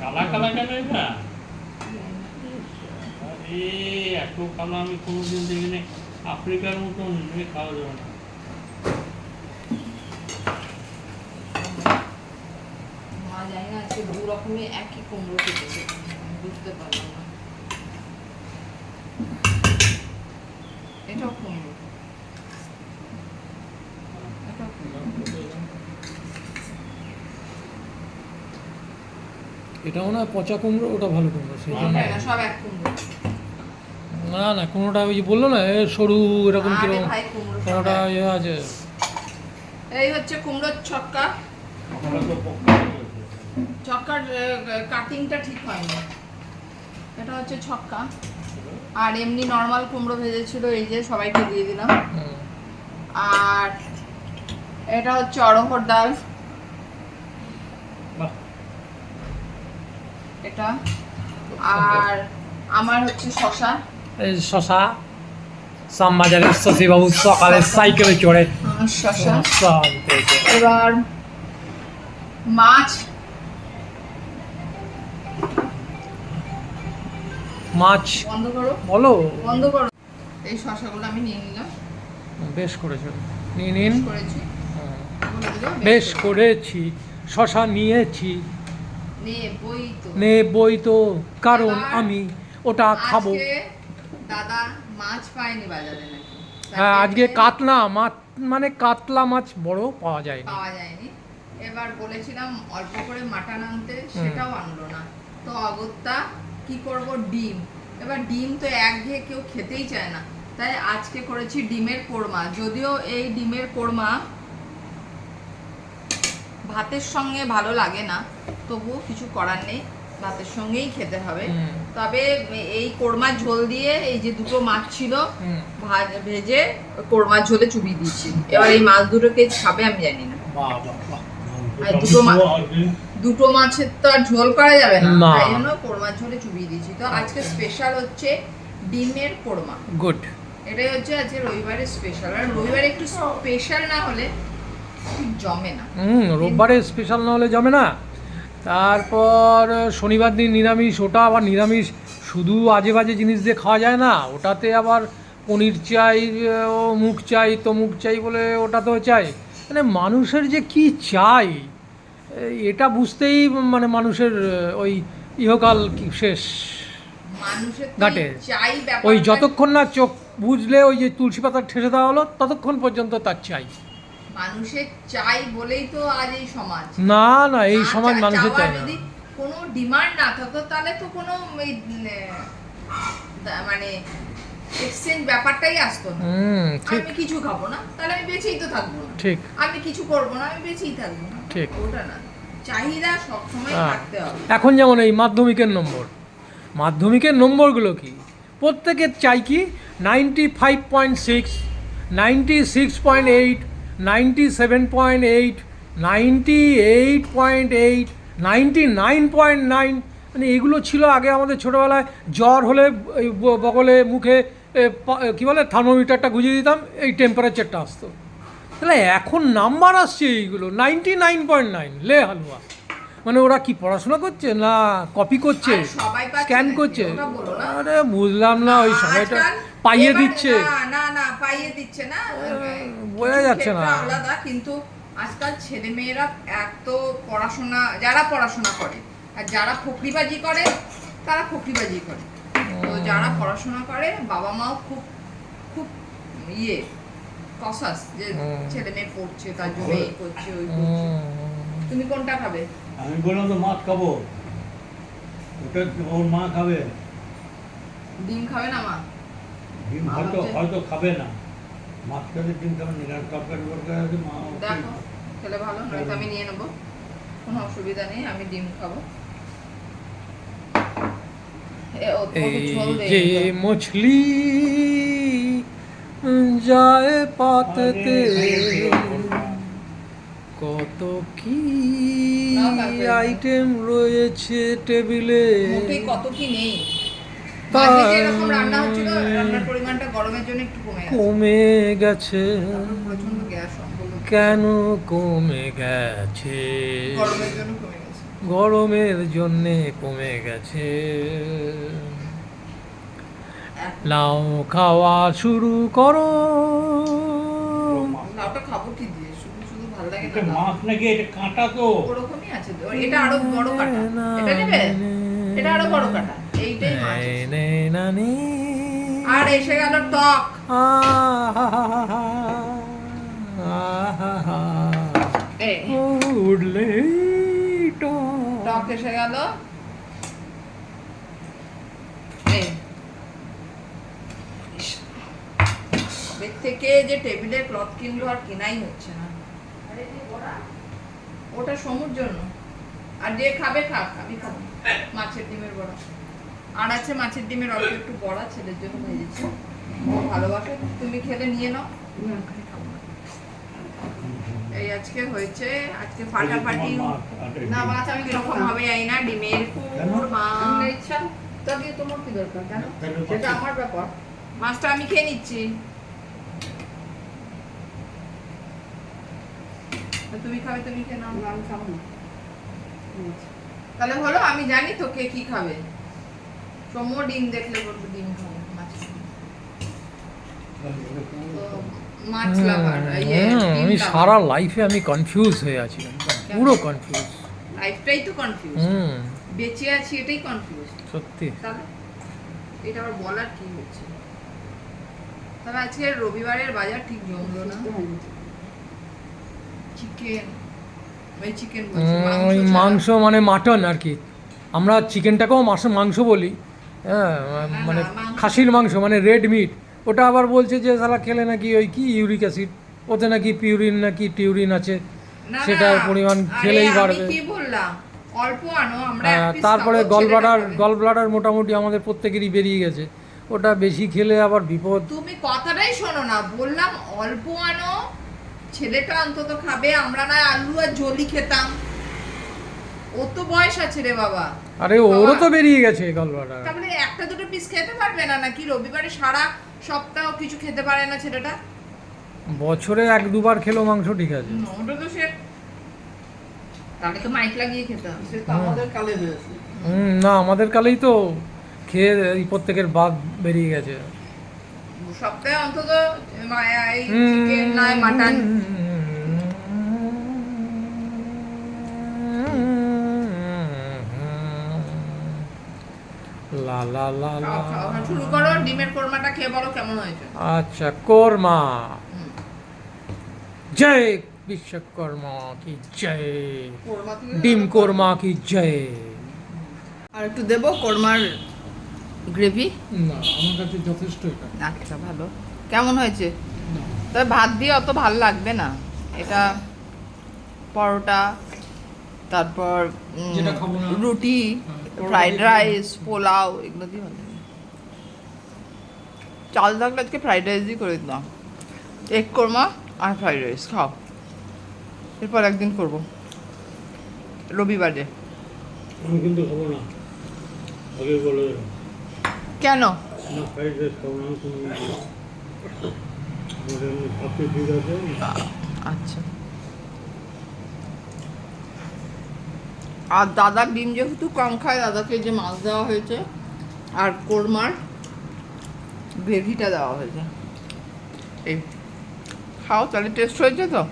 কালা কালা কেন এটা? আরে এত কালো আমি কোনোদিন দেখিনি। আফ্রিকার মতন খাওয়া যাবে না। মা জানি না আজকে দু রকমের একই কুমড়ো কেটেছে বুঝতে পারলাম না। এটাও কুমড়ো। এটা মনে হয় পচা কুমড়ো ওটা ভালো কুমড়ো সেই জন্য সব এক কুমড়ো। না না কুমড়োটা ওই যে বলল না এ সরু এরকম আরে কীরকম ভাই কুমড়ো সব কোনোটা ইয়ে আছে। এই হচ্ছে কুমড়োর ছক্কা। ছক্কার কাটিংটা ঠিক হয়নি। এটা হচ্ছে ছক্কা। আর এমনি নর্মাল কুমড়ো ভেজেছিল এই যে সবাইকে দিয়ে দিলাম। আর এটা হচ্ছে অড়হর ডাল। এটা। আর আমার হচ্ছে শশা। এই শশা শশীবাবু সকালে সাইকেলে চড়ে। শশা। এবার মাছ। মাছ বন্ধ করো। বলো। বন্ধ করো। এই শশাগুলো আমি নিয়ে নিলাম। বেশ করেছ। নিয়ে নিন। বেশ করেছি। শশা নিয়েছি। নে বই তো কারণ আমি ওটা খাব। দাদা মাছ পায়নি বাজারে নাকি? হ্যাঁ আজকে কাতলা মাছ মানে কাতলা মাছ বড় পাওয়া যায় পাওয়া যায়নি। এবার বলেছিলাম অল্প করে মাটন আনতে সেটাও আনলো না। তো অগত্যা কি করব? ডিম। এবার ডিম তো একঘেয়ে কেউ খেতেই চায় না। তাই আজকে করেছি ডিমের কোরমা। যদিও এই ডিমের কোরমা ভাতের সঙ্গে ভালো লাগে না তবুও কিছু করার নেই ভাতের সঙ্গেই খেতে হবে। তবে এই কোরমার ঝোল দিয়ে এই যে দুটো মাছ ছিল ভেজে কোরমার ঝোলে চুবিয়ে দিয়েছি। এবার এই মাছ দুটোকে খাবে আমি জানি না। আর দুটো দুটো মাছের তো আর ঝোল করা যাবে না। না। তাই জন্য কোরমার ঝোলে চুবিয়ে দিয়েছি। তো আজকে স্পেশাল হচ্ছে ডিমের কোরমা। গুড। এটাই হচ্ছে আজকে রবিবারের স্পেশাল আর রবিবারে একটু স্পেশাল না হলে ঠিক জমে না। হুম রোববারে স্পেশাল না হলে জমে না? তারপর শনিবার দিন নিরামিষ ওটা আবার নিরামিষ। শুধু আজে বাজে জিনিস দিয়ে খাওয়া যায় না ওটাতে আবার পনির চাই ও মুখ চাই তো মুখ চাই বলে ওটা তো চাই। মানে মানুষের যে কি চাই এটা বুঝতেই মানে মানুষের ওই ইহকাল কি শেষ। ঘাটে। ওই যতক্ষণ না চোখ বুঝলে ওই যে তুলসী পাতা ঠেসে দেওয়া হলো ততক্ষণ পর্যন্ত তার চাই। মানুষের চাই বলেই তো আজ এই সমাজ। না না এই সমাজ মানুষের চাই না। যদি কোনো ডিমান্ড না থাকতো তাহলে তো কোনো মানে এক্সচেঞ্জ ব্যাপারটাই আসতো না। আমি কিছু খাব না তাহলে আমি বেঁচেই তো থাকব না। ঠিক। আমি কিছু করব না আমি বেঁচেই থাকব না। ঠিক। ওটা না। চাহিদা সবসময় হ্যাঁ। থাকতে হবে। এখন যেমন এই মাধ্যমিকের নম্বর। মাধ্যমিকের নম্বরগুলো কি? প্রত্যেকের চাই কি? Ninety five point six ninety six point eight ninety seven point eight ninety eight point eight ninety nine point nine মানে এগুলো ছিল আগে আমাদের ছোটোবেলায়। জ্বর হলে বগলে মুখে কী বলে, থার্মোমিটারটা গুঁজিয়ে দিতাম, এই টেম্পারেচারটা আসতো। তাহলে এখন নাম্বার আসছে এইগুলো নাইনটি নাইন পয়েন্ট নাইন লে হালুয়া। মানে ওরা কি পড়াশোনা করছে না কপি করছে? স্ক্যান করছে। আরে বুঝলাম না ওই সময়টা পাইয়ে দিচ্ছে। না না পাইয়ে দিচ্ছে না। বোঝা যাচ্ছে না। আলাদা কিন্তু আজকাল ছেলে মেয়েরা এত পড়াশোনা যারা পড়াশোনা করে আর যারা ফকরিবাজি করে তারা ফকরিবাজি করে। তো যারা পড়াশোনা করে বাবা মাও খুব খুব ইয়ে কসাস যে ছেলে মেয়ে পড়ছে তার জন্য এই করছে ওই করছে। তুমি কোনটা খাবে? আমি বললাম তো মাছ খাব ওটা ওর মা খাবে ডিম খাবে না মা ডিম হয়তো হয়তো খাবে না মাছ খেলে ডিম খাবে না কারণ তরকারি ফরকারি আছে মা দেখো খেলে ভালো নয়তো আমি নিয়ে নেব কোনো অসুবিধা নেই আমি ডিম খাব যে মছলি যায় পাততে কত কি। আইটেম রয়েছে টেবিলে মোটেই কত কি নেই? তা- মাঝে যেরকম রান্না হচ্ছিল রান্নার পরিমাণটা গরমের জন্য একটু কমে গেছে। কমে গেছে। প্রচণ্ড গ্যাস কেন কমে গেছে? গরমের জন্য কমে গেছে। গরমের জন্যে কমে গেছে। লাউ খাওয়া শুরু করো। লাউটা খাব কি দিয়ে? শুধু শুধু ভালো লাগে না। মাছ নাকি? এটা কাঁটা তো ওরকমই তো এটা আরও বড় কাটা। এটা নেবে? এটা আরও বড় কাটা। এইটাই। আর এসে গেল টক। টক। এসে গেল। থেকে যে টেবিলে ক্লথ কিনলো আর কেনাই হচ্ছে না। ওটা সমুর জন্য আর যে খাবে খাক আমি খাব। মাছের ডিমের বড়া। আর আছে মাছের ডিমের অল্প একটু বড়া ছেলের জন্য ভেজেছি ভালোবাসে তুমি খেলে নিয়ে নাও। খাব। এই আজকে হয়েছে আজকে ফাটাফাটি। না মাছ আমি কীরকম জানি না ডিমের আমার ইচ্ছা? তা দিয়ে তোমার কি দরকার? কেন? সেটা আমার ব্যাপার। মাছটা আমি খেয়ে নিচ্ছি। তুমি খাবে তুমি খেয়ে নাও। আমি খাব না। তাহলে হলো আমি জানি তো কে কি খাবে। সমু ডিম দেখলে বলব ডিম খাবে মাছ। খাবে। তো মাছ লাভার ইয়ে হুম, আমি সারা লাইফে আমি কনফিউজ হয়ে আছি পুরো কনফিউজ লাইফটাই তো কনফিউজ হুম। বেঁচে আছি এটাই কনফিউজ সত্যি। তাহলে এটা আবার বলার কি হচ্ছে? তবে আজকে রবিবারের বাজার ঠিক জমলো না? চিকেন ওই চিকেন বলছি উম, মাংস ওই মাংস মানে মাটন আর কি। আমরা চিকেনটাকেও মাংস মাংস বলি। হ্যাঁ মানে খাসির মাংস মানে রেড মিট ওটা আবার বলছে যে সালা খেলে নাকি ওই কি ইউরিক অ্যাসিড ওতে নাকি পিউরিন নাকি টিউরিন আছে? সেটার পরিমাণ খেলেই বাড়বে। হ্যাঁ, তারপরে খাব, গল ছেলেটা ব্লাডার গল ব্লাডার মোটামুটি আমাদের প্রত্যেকেরই বেরিয়ে গেছে। ওটা বেশি খেলে আবার বিপদ। তুমি কথাটাই শোনো না বললাম অল্প আনো ছেলেটা অন্তত খাবে আমরা না আলু আর জলি খেতাম। ও তো বয়স আছে রে বাবা। আরে ওরও তো বেরিয়ে গেছে গল ব্লাডার তারপরে একটা দুটো পিস খেতে পারবে না নাকি? রবিবারে সারা সপ্তাহ কিছু খেতে পারে না ছেলেটা? বছরে এক দুবার খেলো মাংস ঠিক আছে। ওটা তো সে তাহলে তো মাইক লাগিয়ে খেতাম সে তো আমাদের কালে হয়েছে। হুম, না আমাদের কালেই তো খেয়ে এই প্রত্যেকের বাদ বেরিয়ে গেছে। সপ্তাহে অন্তত এই চিকেন নয় মাটন লা লা লা লা। খাও, খাও, খাও। শুরু করো ডিমের কোরমাটা খেয়ে বলো কেমন হয়েছে। আচ্ছা কোরমা। জয় বিশ্বকর্মা কি জয়। ডিম কোরমা কি জয়। আর একটু দেবো কোরমার গ্রেভি? না আমার কাছে যথেষ্ট এটা। আচ্ছা ভালো। কেমন হয়েছে? তবে ভাত দিয়ে অত ভালো লাগবে না। এটা পরোটা তারপর। রুটি হ্যাঁ, ফ্রাইড রাইস পোলাও এগুলো দিয়ে ভালো চাল থাকলে আজকে ফ্রাইড রাইসই করে দিতাম এগ কোরমা আর ফ্রাইড রাইস খাও। এরপর একদিন করব। রবিবারে। আমি কিন্তু খাব না। আগে বলে। কেন? আচ্ছা। আর দাদা ডিম যেহেতু কম খায়, দাদাকে যে মাছ দেওয়া হয়েছে আর কোরমার গ্রেভিটা দেওয়া হয়েছে। এই, খাও, তাহলে টেস্ট হয়েছে তো?